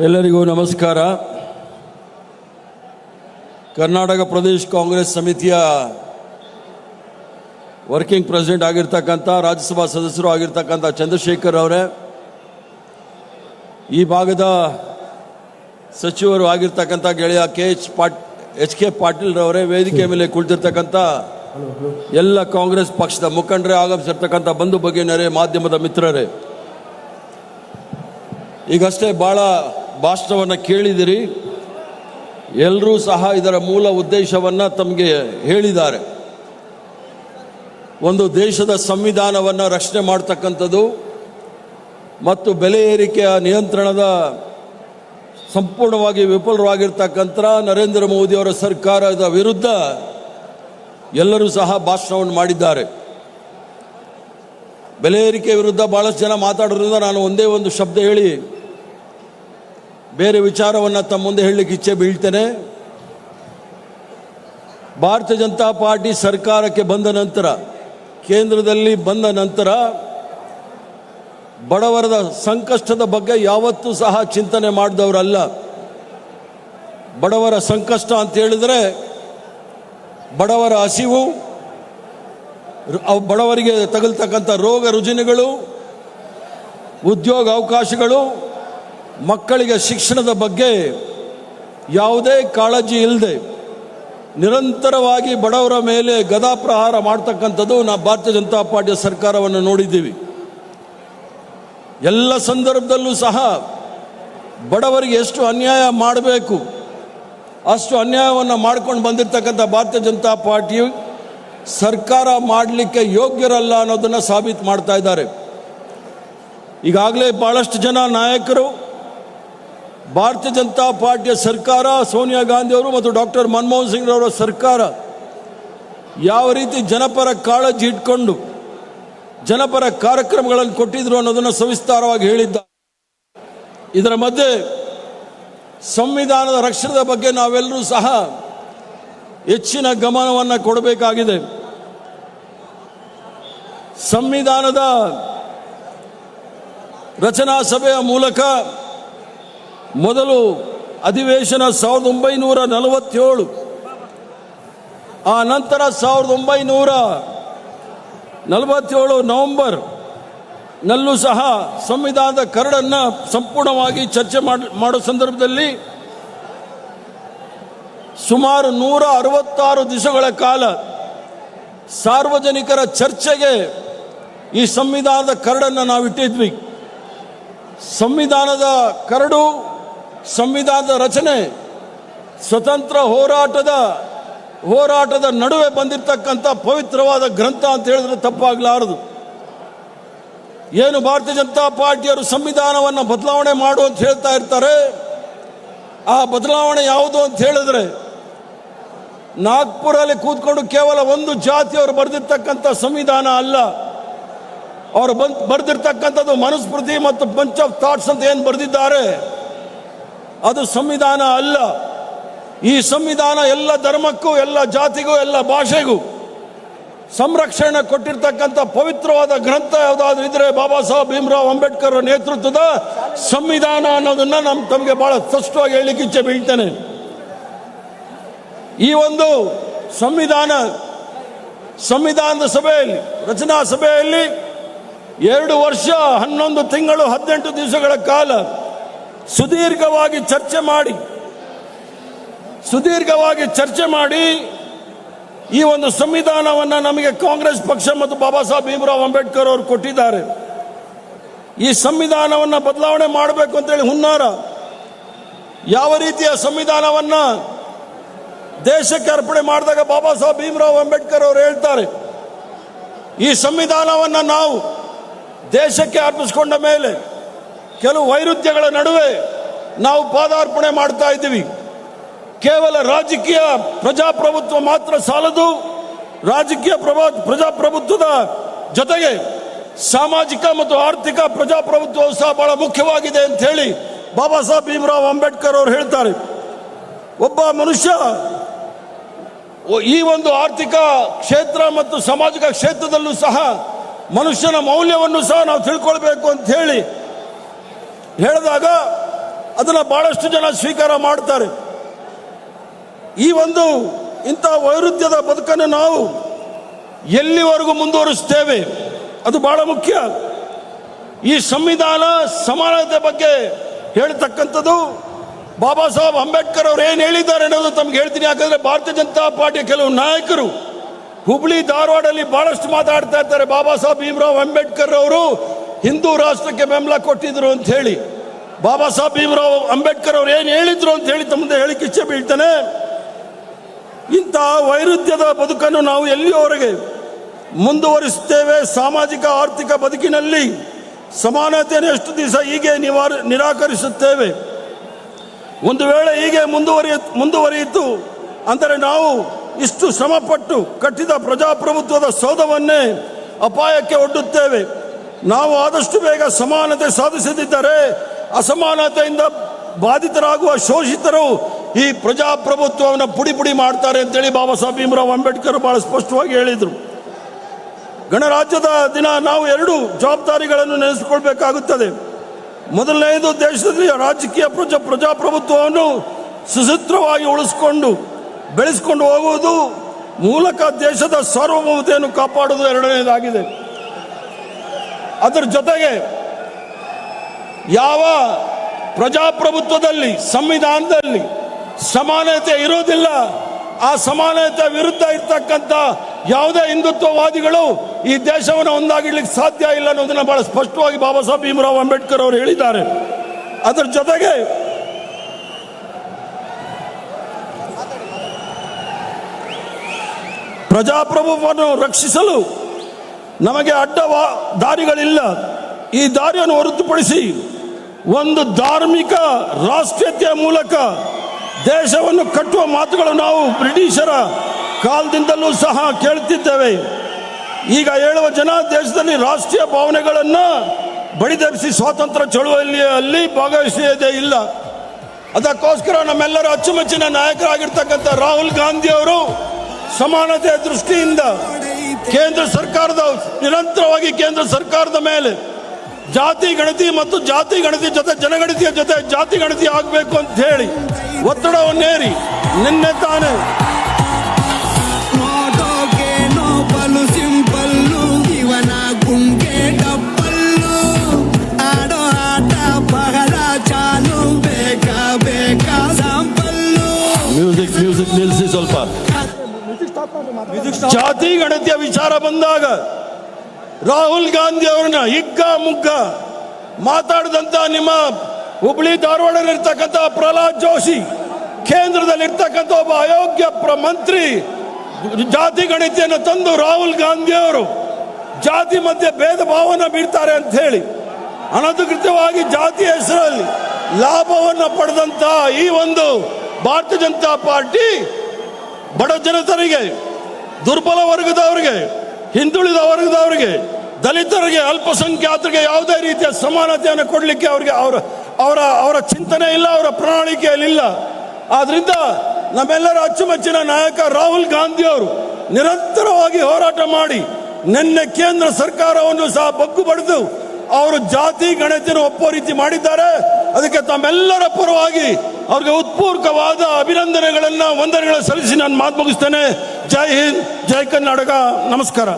ಎಲ್ಲರಿಗೂ ನಮಸ್ಕಾರ. ಕರ್ನಾಟಕ ಪ್ರದೇಶ ಕಾಂಗ್ರೆಸ್ ಸಮಿತಿಯ ವರ್ಕಿಂಗ್ ಪ್ರೆಸಿಡೆಂಟ್ ಆಗಿರ್ತಕ್ಕಂಥ, ರಾಜ್ಯಸಭಾ ಸದಸ್ಯರು ಆಗಿರ್ತಕ್ಕಂಥ ಚಂದ್ರಶೇಖರ್ ಅವರೇ, ಈ ಭಾಗದ ಸಚಿವರು ಆಗಿರ್ತಕ್ಕಂಥ ಗೆಳೆಯ ಕೆ ಎಚ್ ಪಾಟ್, ಎಚ್ ಕೆ ಪಾಟೀಲ್ ರವರೇ, ವೇದಿಕೆ ಮೇಲೆ ಕುಳಿತಿರ್ತಕ್ಕಂಥ ಎಲ್ಲ ಕಾಂಗ್ರೆಸ್ ಪಕ್ಷದ ಮುಖಂಡರೇ, ಆಗಮಿಸಿರ್ತಕ್ಕಂಥ ಬಂಧು ಬಗೆಯರೇ ಮಾಧ್ಯಮದ ಮಿತ್ರರೇ. ಈಗಷ್ಟೇ ಭಾಳ ಭಾಷಣವನ್ನು ಕೇಳಿದಿರಿ. ಎಲ್ಲರೂ ಸಹ ಇದರ ಮೂಲ ಉದ್ದೇಶವನ್ನು ತಮಗೆ ಹೇಳಿದ್ದಾರೆ. ಒಂದು ದೇಶದ ಸಂವಿಧಾನವನ್ನು ರಕ್ಷಣೆ ಮಾಡ್ತಕ್ಕಂಥದ್ದು ಮತ್ತು ಬೆಲೆ ಏರಿಕೆಯ ನಿಯಂತ್ರಣದ ಸಂಪೂರ್ಣವಾಗಿ ವಿಫಲವಾಗಿರ್ತಕ್ಕಂಥ ನರೇಂದ್ರ ಮೋದಿಯವರ ಸರ್ಕಾರದ ವಿರುದ್ಧ ಎಲ್ಲರೂ ಸಹ ಭಾಷಣವನ್ನು ಮಾಡಿದ್ದಾರೆ. ಬೆಲೆ ಏರಿಕೆ ವಿರುದ್ಧ ಭಾಳಷ್ಟು ಜನ ಮಾತಾಡೋದ್ರಿಂದ ನಾನು ಒಂದೇ ಒಂದು ಶಬ್ದ ಹೇಳಿ ಬೇರೆ ವಿಚಾರವನ್ನು ತಮ್ಮ ಮುಂದೆ ಹೇಳಲಿಕ್ಕೆ ಇಚ್ಛೆ ಬೀಳ್ತೇನೆ. ಭಾರತೀಯ ಜನತಾ ಪಾರ್ಟಿ ಸರ್ಕಾರಕ್ಕೆ ಬಂದ ನಂತರ, ಕೇಂದ್ರದಲ್ಲಿ ಬಂದ ನಂತರ ಬಡವರದ ಸಂಕಷ್ಟದ ಬಗ್ಗೆ ಯಾವತ್ತೂ ಸಹ ಚಿಂತನೆ ಮಾಡಿದವರಲ್ಲ. ಬಡವರ ಸಂಕಷ್ಟ ಅಂತ ಹೇಳಿದರೆ ಬಡವರ ಹಸಿವು ಬಡವರಿಗೆ ತಗಲ್ತಕ್ಕಂಥ ರೋಗ ರುಜಿನಗಳು, ಉದ್ಯೋಗ ಅವಕಾಶಗಳು ಮಕ್ಕಳಿಗೆ ಶಿಕ್ಷಣದ ಬಗ್ಗೆ ಯಾವುದೇ ಕಾಳಜಿ ಇಲ್ಲದೆ ನಿರಂತರವಾಗಿ ಬಡವರ ಮೇಲೆ ಗದಾಪ್ರಹಾರ ಮಾಡ್ತಕ್ಕಂಥದ್ದು ನಾವು ಭಾರತೀಯ ಜನತಾ ಪಾರ್ಟಿಯ ಸರ್ಕಾರವನ್ನು ನೋಡಿದ್ದೀವಿ. ಎಲ್ಲ ಸಂದರ್ಭದಲ್ಲೂ ಸಹ ಬಡವರಿಗೆ ಎಷ್ಟು ಅನ್ಯಾಯ ಮಾಡಬೇಕು, ಅಷ್ಟು ಅನ್ಯಾಯವನ್ನು ಮಾಡ್ಕೊಂಡು ಬಂದಿರತಕ್ಕಂಥ ಭಾರತೀಯ ಜನತಾ ಪಾರ್ಟಿಯು ಸರ್ಕಾರ ಮಾಡಲಿಕ್ಕೆ ಯೋಗ್ಯರಲ್ಲ ಅನ್ನೋದನ್ನು ಸಾಬೀತು ಮಾಡ್ತಾ ಇದ್ದಾರೆ. ಈಗಾಗಲೇ ಭಾಳಷ್ಟು ಜನ ನಾಯಕರು ಭಾರತೀಯ ಜನತಾ ಪಾರ್ಟಿಯ ಸರ್ಕಾರ, ಸೋನಿಯಾ ಗಾಂಧಿಯವರು ಮತ್ತು ಡಾಕ್ಟರ್ ಮನಮೋಹನ್ ಸಿಂಗ್ ಅವರ ಸರ್ಕಾರ ಯಾವ ರೀತಿ ಜನಪರ ಕಾಳಜಿ ಇಟ್ಕೊಂಡು ಜನಪರ ಕಾರ್ಯಕ್ರಮಗಳನ್ನು ಕೊಟ್ಟಿದ್ರು ಅನ್ನೋದನ್ನು ಸವಿಸ್ತಾರವಾಗಿ ಹೇಳಿದ್ದ. ಇದರ ಮಧ್ಯೆ ಸಂವಿಧಾನದ ರಕ್ಷಣದ ಬಗ್ಗೆ ನಾವೆಲ್ಲರೂ ಸಹ ಹೆಚ್ಚಿನ ಗಮನವನ್ನು ಕೊಡಬೇಕಾಗಿದೆ. ಸಂವಿಧಾನದ ರಚನಾ ಸಭೆಯ ಮೂಲಕ ಮೊದಲು ಅಧಿವೇಶನ ಸಾವಿರದ ಒಂಬೈನೂರ ನಲವತ್ತೇಳು. ಆ ನಂತರ ಸಾವಿರದ ಒಂಬೈನೂರ ನಲವತ್ತೇಳು ನವೆಂಬರ್ ನಲ್ಲೂ ಸಹ ಸಂವಿಧಾನದ ಕರಡನ್ನು ಸಂಪೂರ್ಣವಾಗಿ ಚರ್ಚೆ ಮಾಡಿ ಸಂದರ್ಭದಲ್ಲಿ ಸುಮಾರು ನೂರ ಅರವತ್ತಾರು ದಿವಸಗಳ ಕಾಲ ಸಾರ್ವಜನಿಕರ ಚರ್ಚೆಗೆ ಈ ಸಂವಿಧಾನದ ಕರಡನ್ನು ನಾವು ಇಟ್ಟಿದ್ವಿ ಸಂವಿಧಾನದ ಕರಡು ಸಂವಿಧಾನದ ರಚನೆ, ಸ್ವತಂತ್ರ ಹೋರಾಟದ ಹೋರಾಟದ ನಡುವೆ ಬಂದಿರತಕ್ಕಂಥ ಪವಿತ್ರವಾದ ಗ್ರಂಥ ಅಂತ ಹೇಳಿದ್ರೆ ತಪ್ಪಾಗಲಾರದು. ಏನು ಭಾರತೀಯ ಜನತಾ ಪಾರ್ಟಿಯವರು ಸಂವಿಧಾನವನ್ನು ಬದಲಾವಣೆ ಮಾಡು ಅಂತ ಹೇಳ್ತಾ ಇರ್ತಾರೆ? ಆ ಬದಲಾವಣೆ ಯಾವುದು ಅಂತ ಹೇಳಿದ್ರೆ ನಾಗ್ಪುರಲ್ಲಿ ಕೂತ್ಕೊಂಡು ಕೇವಲ ಒಂದು ಜಾತಿಯವರು ಬರೆದಿರ್ತಕ್ಕಂಥ ಸಂವಿಧಾನ ಅಲ್ಲ. ಅವರು ಬಂದ್, ಬರೆದಿರ್ತಕ್ಕಂಥದ್ದು ಮನುಸ್ಮೃತಿ ಮತ್ತು ಬಂಚ್ ಆಫ್ ಥಾಟ್ಸ್ ಅಂತ ಏನು ಬರೆದಿದ್ದಾರೆ? ಅದು ಸಂವಿಧಾನ ಅಲ್ಲ. ಈ ಸಂವಿಧಾನ ಎಲ್ಲ ಧರ್ಮಕ್ಕೂ, ಎಲ್ಲ ಜಾತಿಗೂ, ಎಲ್ಲ ಭಾಷೆಗೂ ಸಂರಕ್ಷಣೆ ಕೊಟ್ಟಿರ್ತಕ್ಕಂಥ ಪವಿತ್ರವಾದ ಗ್ರಂಥ ಯಾವುದಾದ್ರೂ ಇದ್ರೆ ಬಾಬಾ ಸಾಹೇಬ್ ಭೀಮರಾವ್ ಅಂಬೇಡ್ಕರ್ ನೇತೃತ್ವದ ಸಂವಿಧಾನ ಅನ್ನೋದನ್ನ ನಮ್ ತಮಗೆ ಬಹಳ ಸ್ಪಷ್ಟವಾಗಿ ಹೇಳಲಿಕ್ಕೆ ಇಚ್ಛೆ ಬೀಳ್ತೇನೆ. ಈ ಒಂದು ಸಂವಿಧಾನ, ಸಂವಿಧಾನದ ಸಭೆಯಲ್ಲಿ, ರಚನಾ ಸಭೆಯಲ್ಲಿ ಎರಡು ವರ್ಷ, ಹನ್ನೊಂದು ತಿಂಗಳು, ಹದಿನೆಂಟು ದಿವಸಗಳ ಕಾಲ ಸುದೀರ್ಘವಾಗಿ ಚರ್ಚೆ ಮಾಡಿ, ಸುದೀರ್ಘವಾಗಿ ಚರ್ಚೆ ಮಾಡಿ ಈ ಒಂದು ಸಂವಿಧಾನವನ್ನು ನಮಗೆ ಕಾಂಗ್ರೆಸ್ ಪಕ್ಷ ಮತ್ತು ಬಾಬಾ ಸಾಹೇಬ್ ಭೀಮರಾವ್ ಅಂಬೇಡ್ಕರ್ ಅವರು ಕೊಟ್ಟಿದ್ದಾರೆ. ಈ ಸಂವಿಧಾನವನ್ನು ಬದಲಾವಣೆ ಮಾಡಬೇಕು ಅಂತೇಳಿ ಹುನ್ನಾರ. ಯಾವ ರೀತಿಯ ಸಂವಿಧಾನವನ್ನ ದೇಶಕ್ಕೆ ಅರ್ಪಣೆ ಮಾಡಿದಾಗ ಬಾಬಾ ಸಾಹೇಬ್ ಭೀಮರಾವ್ ಅಂಬೇಡ್ಕರ್ ಅವರು ಹೇಳ್ತಾರೆ, ಈ ಸಂವಿಧಾನವನ್ನು ನಾವು ದೇಶಕ್ಕೆ ಅರ್ಪಿಸಿಕೊಂಡ ಮೇಲೆ ಕೆಲವು ವೈರುಧ್ಯಗಳ ನಡುವೆ ನಾವು ಪಾದಾರ್ಪಣೆ ಮಾಡ್ತಾ ಇದ್ದೀವಿ. ಕೇವಲ ರಾಜಕೀಯ ಪ್ರಜಾಪ್ರಭುತ್ವ ಮಾತ್ರ ಸಾಲದು, ರಾಜಕೀಯ ಪ್ರಭಾ, ಪ್ರಜಾಪ್ರಭುತ್ವದ ಜೊತೆಗೆ ಸಾಮಾಜಿಕ ಮತ್ತು ಆರ್ಥಿಕ ಪ್ರಜಾಪ್ರಭುತ್ವ ಸಹ ಬಹಳ ಮುಖ್ಯವಾಗಿದೆ ಅಂತ ಹೇಳಿ ಬಾಬಾ ಸಾಹೇಬ್ ಭೀಮರಾವ್ ಅಂಬೇಡ್ಕರ್ ಅವರು ಹೇಳ್ತಾರೆ. ಒಬ್ಬ ಮನುಷ್ಯ ಈ ಒಂದು ಆರ್ಥಿಕ ಕ್ಷೇತ್ರ ಮತ್ತು ಸಾಮಾಜಿಕ ಕ್ಷೇತ್ರದಲ್ಲೂ ಸಹ ಮನುಷ್ಯನ ಮೌಲ್ಯವನ್ನು ಸಹ ನಾವು ತಿಳ್ಕೊಳ್ಬೇಕು ಅಂತ ಹೇಳಿ ಹೇಳಿದಾಗ ಅದನ್ನ ಬಹಳಷ್ಟು ಜನ ಸ್ವೀಕಾರ ಮಾಡ್ತಾರೆ. ಈ ಒಂದು ಇಂಥ ವೈರುಧ್ಯದ ಬದುಕನ್ನು ನಾವು ಎಲ್ಲಿವರೆಗೂ ಮುಂದುವರಿಸ್ತೇವೆ? ಅದು ಬಹಳ ಮುಖ್ಯ. ಈ ಸಂವಿಧಾನ ಸಮಾನತೆ ಬಗ್ಗೆ ಹೇಳ್ತಕ್ಕಂಥದ್ದು ಬಾಬಾ ಸಾಹೇಬ್ ಅಂಬೇಡ್ಕರ್ ಅವರು ಏನು ಹೇಳಿದ್ದಾರೆ ಅನ್ನೋದು ತಮ್ಗೆ ಹೇಳ್ತೀನಿ. ಯಾಕಂದ್ರೆ ಭಾರತೀಯ ಜನತಾ ಪಾರ್ಟಿಯ ಕೆಲವು ನಾಯಕರು ಹುಬ್ಳಿ ಧಾರವಾಡಲ್ಲಿ ಬಹಳಷ್ಟು ಮಾತಾಡ್ತಾ ಇರ್ತಾರೆ ಬಾಬಾ ಸಾಹೇಬ್ ಭೀಮರಾವ್ ಅಂಬೇಡ್ಕರ್ ಅವರು ಹಿಂದೂ ರಾಷ್ಟ್ರಕ್ಕೆ ಬೆಂಬಲ ಕೊಟ್ಟಿದ್ರು ಅಂತ ಹೇಳಿ ಬಾಬಾ ಸಾಹೇಬ್ ಭೀಮರಾವ್ ಅಂಬೇಡ್ಕರ್ ಅವರು ಏನು ಹೇಳಿದ್ರು ಅಂತ ಹೇಳಿ ತಮ್ಮ ಹೇಳಿಕೆ ಇಚ್ಛೆ ಬೀಳ್ತಾನೆ. ಇಂಥ ವೈರುಧ್ಯದ ಬದುಕನ್ನು ನಾವು ಎಲ್ಲಿಯವರೆಗೆ ಮುಂದುವರಿಸುತ್ತೇವೆ? ಸಾಮಾಜಿಕ, ಆರ್ಥಿಕ ಬದುಕಿನಲ್ಲಿ ಸಮಾನತೆಯನ್ನು ಎಷ್ಟು ದಿವಸ ಹೀಗೆ ನಿವಾರ, ನಿರಾಕರಿಸುತ್ತೇವೆ? ಒಂದು ವೇಳೆ ಹೀಗೆ ಮುಂದುವರಿಯ, ಮುಂದುವರಿಯಿತು ಅಂದರೆ ನಾವು ಇಷ್ಟು ಶ್ರಮಪಟ್ಟು ಕಟ್ಟಿದ ಪ್ರಜಾಪ್ರಭುತ್ವದ ಸೌಧವನ್ನೇ ಅಪಾಯಕ್ಕೆ ಒಡ್ಡುತ್ತೇವೆ. ನಾವು ಆದಷ್ಟು ಬೇಗ ಸಮಾನತೆ ಸಾಧಿಸದಿದ್ದರೆ ಅಸಮಾನತೆಯಿಂದ ಬಾಧಿತರಾಗುವ ಶೋಷಿತರು ಈ ಪ್ರಜಾಪ್ರಭುತ್ವವನ್ನು ಪುಡಿ ಪುಡಿ ಮಾಡ್ತಾರೆ ಅಂತೇಳಿ ಬಾಬಾ ಸಾಹೇಬ್ ಭೀಮರಾವ್ ಅಂಬೇಡ್ಕರ್ ಬಹಳ ಸ್ಪಷ್ಟವಾಗಿ ಹೇಳಿದರು. ಗಣರಾಜ್ಯದ ದಿನ ನಾವು ಎರಡು ಜವಾಬ್ದಾರಿಗಳನ್ನು ನೆನೆಸಿಕೊಳ್ಬೇಕಾಗುತ್ತದೆ. ಮೊದಲನೆಯದು ದೇಶದಲ್ಲಿ ರಾಜಕೀಯ ಪ್ರಜಾ, ಪ್ರಜಾಪ್ರಭುತ್ವವನ್ನು ಸುಸೂತ್ರವಾಗಿ ಉಳಿಸಿಕೊಂಡು, ಬೆಳೆಸಿಕೊಂಡು ಹೋಗುವುದು ಮೂಲಕ ದೇಶದ ಸಾರ್ವಭೌಮತೆಯನ್ನು ಕಾಪಾಡುವುದು ಎರಡನೇದಾಗಿದೆ ಅದರ ಜೊತೆಗೆ ಯಾವ ಪ್ರಜಾಪ್ರಭುತ್ವದಲ್ಲಿ, ಸಂವಿಧಾನದಲ್ಲಿ ಸಮಾನತೆ ಇರೋದಿಲ್ಲ ಆ ಸಮಾನತೆ ವಿರುದ್ಧ ಇರ್ತಕ್ಕಂಥ ಯಾವುದೇ ಹಿಂದುತ್ವವಾದಿಗಳು ಈ ದೇಶವನ್ನು ಒಂದಾಗಿಡ್ಲಿಕ್ಕೆ ಸಾಧ್ಯ ಇಲ್ಲ ಅನ್ನೋದನ್ನ ಬಹಳ ಸ್ಪಷ್ಟವಾಗಿ ಬಾಬಾ ಸಾಹೇಬ್ ಭೀಮರಾವ್ ಅಂಬೇಡ್ಕರ್ ಅವರು ಹೇಳಿದ್ದಾರೆ. ಅದರ ಜೊತೆಗೆ ಪ್ರಜಾಪ್ರಭುತ್ವವನ್ನು ರಕ್ಷಿಸಲು ನಮಗೆ ಅಡ್ಡ ದಾರಿಗಳಿಲ್ಲ. ಈ ದಾರಿಯನ್ನು ಹೊರತುಪಡಿಸಿ ಒಂದು ಧಾರ್ಮಿಕ ರಾಷ್ಟ್ರೀಯತೆಯ ಮೂಲಕ ದೇಶವನ್ನು ಕಟ್ಟುವ ಮಾತುಗಳು ನಾವು ಬ್ರಿಟಿಷರ ಕಾಲದಿಂದಲೂ ಸಹ ಕೇಳುತ್ತಿದ್ದೇವೆ ಈಗ ಹೇಳುವ ಜನ ದೇಶದಲ್ಲಿ ರಾಷ್ಟ್ರೀಯ ಭಾವನೆಗಳನ್ನು ಬಡಿದೆಬ್ಬಿಸಿ ಸ್ವಾತಂತ್ರ್ಯ ಚಳುವಳಿಯಲ್ಲಿ ಭಾಗವಹಿಸದೇ ಇಲ್ಲ. ಅದಕ್ಕೋಸ್ಕರ ನಮ್ಮೆಲ್ಲರ ಅಚ್ಚುಮೆಚ್ಚಿನ ನಾಯಕರಾಗಿರ್ತಕ್ಕಂಥ ರಾಹುಲ್ ಗಾಂಧಿ ಅವರು ಸಮಾನತೆಯ ದೃಷ್ಟಿಯಿಂದ ಕೇಂದ್ರ ಸರ್ಕಾರದ ನಿರಂತರವಾಗಿ ಕೇಂದ್ರ ಸರ್ಕಾರದ ಮೇಲೆ ಜಾತಿ, ಗಣತಿ ಮತ್ತು ಜಾತಿ, ಗಣತಿ ಜೊತೆ ಜನಗಣತಿಯ ಜೊತೆ ಜಾತಿ, ಗಣತಿ ಆಗಬೇಕು ಅಂತ ಹೇಳಿ ಒತ್ತಡವನ್ನೇರಿ ನಿನ್ನೆ ತಾನೇ ಜಾತಿ ಗಣತಿಯ ವಿಚಾರ ಬಂದಾಗ ರಾಹುಲ್ ಗಾಂಧಿ ಅವರನ್ನ ಹಿಗ್ಗ ಮುಗ್ಗ ಮಾತಾಡಿದಂತ ನಿಮ್ಮ ಹುಬ್ಳಿ ಧಾರವಾಡದಲ್ಲಿರ್ತಕ್ಕಂಥ ಪ್ರಹ್ಲಾದ್ ಜೋಶಿ, ಕೇಂದ್ರದಲ್ಲಿರ್ತಕ್ಕಂಥ ಒಬ್ಬ ಅಯೋಗ್ಯ ಮಂತ್ರಿ, ಜಾತಿ ಗಣಿತಿಯನ್ನು ತಂದು ರಾಹುಲ್ ಗಾಂಧಿ ಅವರು ಜಾತಿ ಮಧ್ಯೆ ಭೇದ ಭಾವನ ಬೀರ್ತಾರೆ ಅಂತ ಹೇಳಿ, ಅನಧಿಕೃತವಾಗಿ ಜಾತಿ ಹೆಸರಲ್ಲಿ ಲಾಭವನ್ನು ಪಡೆದಂತ ಈ ಒಂದು ಭಾರತೀಯ ಜನತಾ ಪಾರ್ಟಿ ಬಡ ಜನತರಿಗೆ ದುರ್ಬಲ ವರ್ಗದವರಿಗೆ, ಹಿಂದುಳಿದ ವರ್ಗದವರಿಗೆ, ದಲಿತರಿಗೆ, ಅಲ್ಪಸಂಖ್ಯಾತರಿಗೆ ಯಾವುದೇ ರೀತಿಯ ಸಮಾನತೆಯನ್ನು ಕೊಡಲಿಕ್ಕೆ ಅವರಿಗೆ ಅವರ ಅವರ ಅವರ ಚಿಂತನೆ ಇಲ್ಲ, ಅವರ ಪ್ರಣಾಳಿಕೆಯಲ್ಲಿ ಇಲ್ಲ. ಆದ್ರಿಂದ ನಮ್ಮೆಲ್ಲರ ಅಚ್ಚುಮೆಚ್ಚಿನ ನಾಯಕ ರಾಹುಲ್ ಗಾಂಧಿ ಅವರು ನಿರಂತರವಾಗಿ ಹೋರಾಟ ಮಾಡಿ ನಿನ್ನೆ ಕೇಂದ್ರ ಸರ್ಕಾರವನ್ನು ಸಹ ಬಗ್ಗು ಬಡಿದು ಅವರು ಜಾತಿ, ಗಣತಿಯನ್ನು ಒಪ್ಪುವ ರೀತಿ ಮಾಡಿದ್ದಾರೆ. ಅದಕ್ಕೆ ತಮ್ಮೆಲ್ಲರ ಪರವಾಗಿ ಅವ್ರಿಗೆ ಉತ್ಪೂರ್ಕವಾದ ಅಭಿನಂದನೆಗಳನ್ನ, ವಂದನೆಗಳನ್ನು ಸಲ್ಲಿಸಿ ನಾನು ಮಾತು ಮುಗಿಸ್ತೇನೆ. ಜೈ ಹಿಂದ್, ಜೈ ಕರ್ನಾಟಕ. ನಮಸ್ಕಾರ.